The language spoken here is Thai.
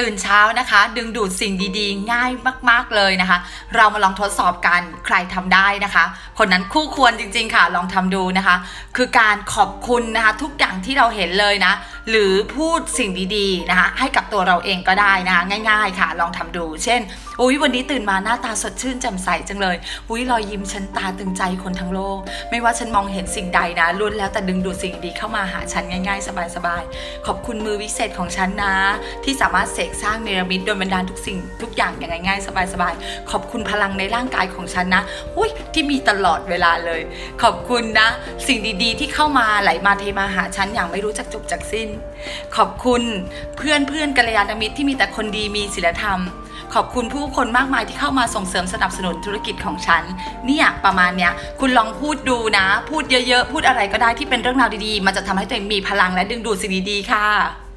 ตื่นเช้านะคะ ดึงดูดสิ่งดีๆ ง่ายมากๆเลยนะคะ เรามาลองทดสอบกันใครทำได้นะคะ คนนั้นคู่ควรจริงๆค่ะลองทำดูนะคะ คือการขอบคุณนะคะ ทุกอย่างที่เราเห็นเลยนะ หรือพูดสิ่งดีๆนะคะให้กับตัวเราเองก็ได้นะคะง่าย ๆ ค่ะ ลองทำดู เช่นอุ้ยวันนี้ตื่นมาหน้าตาสดชื่นแจ่มใสจังเลยอุ้ยรอยยิ้มฉันตาตึงใจคนทั้งโลก ไม่ว่าฉันมองเห็นสิ่งใดนะล้วนแล้วแต่ดึงดูดสิ่งดีเข้ามาหาฉันง่าย ๆ สบายๆขอบคุณมือวิเศษของฉันนะ ที่สามารถเสกสร้างเนรมิตโดยบันดาลทุกสิ่งทุกอย่างอย่างง่ายๆสบายๆขอบคุณพลังในร่างกายของฉันนะอุ้ยที่มีตลอดเวลาเลย ขอบคุณนะ สิ่งดีๆ ที่เข้ามาไหลมาเทมาหาฉันอย่างไม่รู้จักจบจากสิ้นขอบคุณเพื่อนเพื่อนกัลยาณมิตรที่มีแต่คนดีมีศีลธรรม ขอบคุณผู้คนมากมายที่เข้ามาส่งเสริมสนับสนุนธุรกิจของฉันเนี่ยประมาณเนี้ยคุณลองพูดดูนะ พูดเยอะๆ พูดอะไรก็ได้ที่เป็นเรื่องราวดีๆ มันจะทำให้ตัวเองมีพลังและดึงดูดสิ่งดีๆค่ะ